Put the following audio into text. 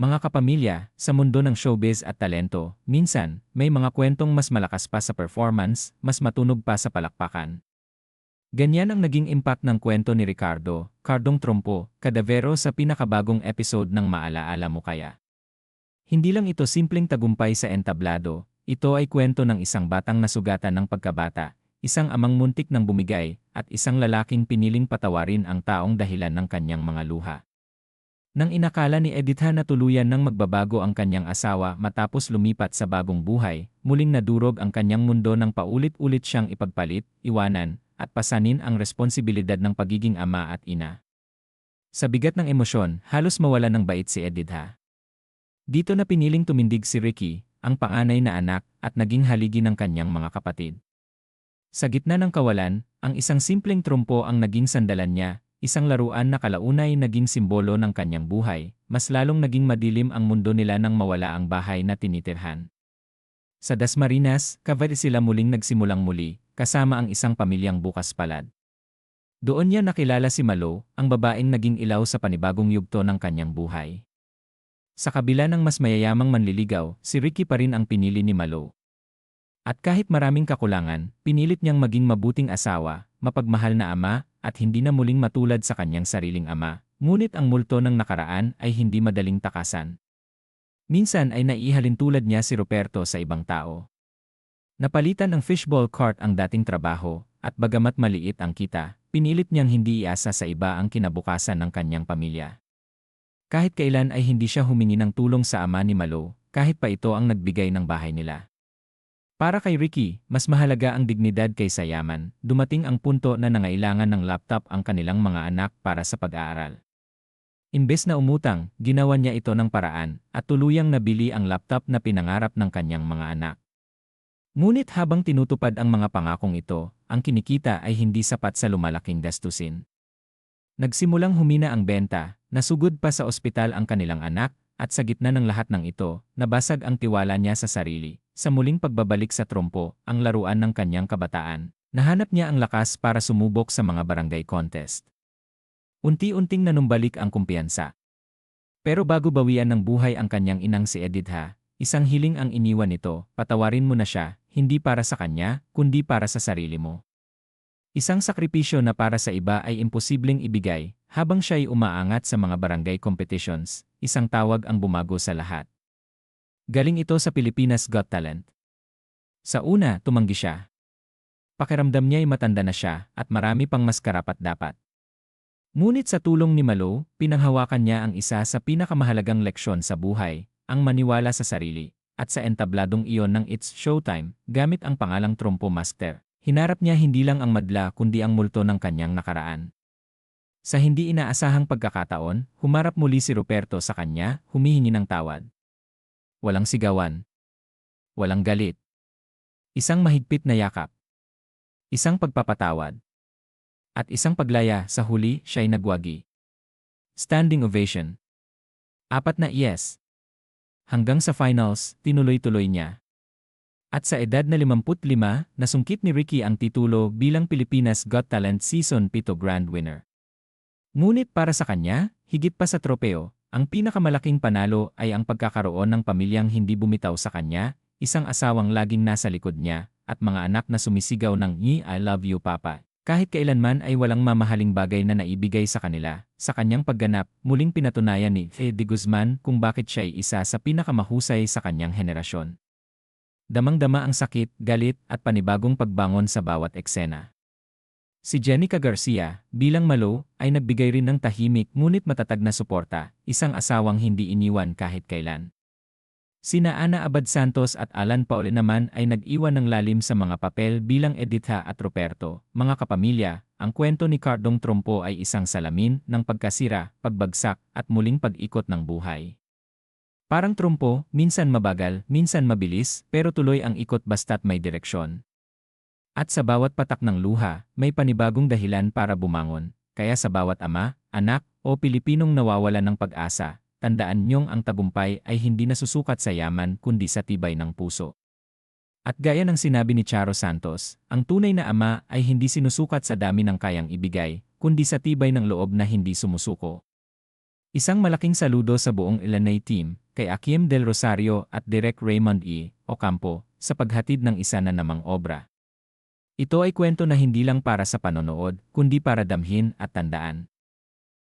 Mga kapamilya, sa mundo ng showbiz at talento, minsan, may mga kwentong mas malakas pa sa performance, mas matunog pa sa palakpakan. Ganyan ang naging impact ng kwento ni Ricardo, Cardong Trompo, Cadavero sa pinakabagong episode ng Maalaala Mo Kaya. Hindi lang ito simpleng tagumpay sa entablado, ito ay kwento ng isang batang nasugatan ng pagkabata, isang amang muntik ng bumigay, at isang lalaking piniling patawarin ang taong dahilan ng kanyang mga luha. Nang inakala ni Editha na tuluyan ng magbabago ang kanyang asawa matapos lumipat sa bagong buhay, muling nadurog ang kanyang mundo nang paulit-ulit siyang ipagpalit, iwanan, at pasanin ang responsibilidad ng pagiging ama at ina. Sa bigat ng emosyon, halos mawala ng bait si Editha. Dito na piniling tumindig si Ricky, ang panganay na anak, at naging haligi ng kanyang mga kapatid. Sa gitna ng kawalan, ang isang simpleng trumpo ang naging sandalan niya, isang laruan na kalaunay naging simbolo ng kanyang buhay, mas lalong naging madilim ang mundo nila nang mawala ang bahay na tinitirhan. Sa Dasmariñas, Cavite sila muling nagsimulang muli, kasama ang isang pamilyang bukas palad. Doon niya nakilala si Malo, ang babaeng naging ilaw sa panibagong yugto ng kanyang buhay. Sa kabila ng mas mayayamang manliligaw, si Ricky pa rin ang pinili ni Malo. At kahit maraming kakulangan, pinilit niyang maging mabuting asawa, mapagmahal na ama, at hindi na muling matulad sa kanyang sariling ama, ngunit ang multo ng nakaraan ay hindi madaling takasan. Minsan ay naihalin tulad niya si Roberto sa ibang tao. Napalitan ng fishball cart ang dating trabaho, at bagamat maliit ang kita, pinilit niyang hindi iasa sa iba ang kinabukasan ng kanyang pamilya. Kahit kailan ay hindi siya humingi ng tulong sa ama ni Malo, kahit pa ito ang nagbigay ng bahay nila. Para kay Ricky, mas mahalaga ang dignidad kaysa yaman, dumating ang punto na nangailangan ng laptop ang kanilang mga anak para sa pag-aaral. Imbes na umutang, ginawa niya ito ng paraan, at tuluyang nabili ang laptop na pinangarap ng kanyang mga anak. Ngunit habang tinutupad ang mga pangakong ito, ang kinikita ay hindi sapat sa lumalaking gastusin. Nagsimulang humina ang benta, nasugod pa sa ospital ang kanilang anak, at sa gitna ng lahat ng ito, nabasag ang tiwala niya sa sarili. Sa muling pagbabalik sa trompo, ang laruan ng kanyang kabataan, nahanap niya ang lakas para sumubok sa mga barangay contest. Unti-unting nanumbalik ang kumpiyansa. Pero bago bawian ng buhay ang kanyang inang si Editha, isang hiling ang iniwan nito, patawarin mo na siya, hindi para sa kanya, kundi para sa sarili mo. Isang sakripisyo na para sa iba ay imposibleng ibigay, habang siya ay umaangat sa mga barangay competitions, isang tawag ang bumago sa lahat. Galing ito sa Pilipinas Got Talent. Sa una, tumanggi siya. Pakiramdam niya ay matanda na siya at marami pang mas karapat dapat. Ngunit sa tulong ni Malo, pinanghawakan niya ang isa sa pinakamahalagang leksyon sa buhay, ang maniwala sa sarili, at sa entabladong iyon ng It's Showtime, gamit ang pangalang Trompo Master. Hinarap niya hindi lang ang madla kundi ang multo ng kanyang nakaraan. Sa hindi inaasahang pagkakataon, humarap muli si Ruperto sa kanya, humihingi ng tawad. Walang sigawan. Walang galit. Isang mahigpit na yakap. Isang pagpapatawad. At isang paglaya sa huli siya'y nagwagi. Standing ovation. Apat na yes. Hanggang sa finals, tinuloy-tuloy niya. At sa edad na 55, nasungkit ni Ricky ang titulo bilang Pilipinas Got Talent Season 7 Grand Winner. Ngunit para sa kanya, higit pa sa tropeo, ang pinakamalaking panalo ay ang pagkakaroon ng pamilyang hindi bumitaw sa kanya, isang asawang laging nasa likod niya, at mga anak na sumisigaw ng I love you papa. Kahit kailanman ay walang mamahaling bagay na naibigay sa kanila, sa kanyang pagganap, muling pinatunayan ni Eddie Guzman kung bakit siya ay isa sa pinakamahusay sa kanyang henerasyon. Damang-dama ang sakit, galit, at panibagong pagbangon sa bawat eksena. Si Jenica Garcia, bilang malo, ay nagbigay rin ng tahimik ngunit matatag na suporta, isang asawang hindi iniwan kahit kailan. Sina Ana Abad Santos at Alan Paul naman ay nag-iwan ng lalim sa mga papel bilang Editha at Roberto, mga kapamilya, ang kwento ni Cardong Trompo ay isang salamin ng pagkasira, pagbagsak, at muling pag-ikot ng buhay. Parang trompo, minsan mabagal, minsan mabilis, pero tuloy ang ikot basta't may direksyon. At sa bawat patak ng luha, may panibagong dahilan para bumangon. Kaya sa bawat ama, anak, o Pilipinong nawawala ng pag-asa, tandaan niyong ang tagumpay ay hindi nasusukat sa yaman kundi sa tibay ng puso. At gaya ng sinabi ni Charo Santos, ang tunay na ama ay hindi sinusukat sa dami ng kayang ibigay, kundi sa tibay ng loob na hindi sumusuko. Isang malaking saludo sa buong Ilanay team, kay Akim Del Rosario at Direk Raymond E. Ocampo, sa paghatid ng isa na namang obra. Ito ay kwento na hindi lang para sa panonood, kundi para damhin at tandaan.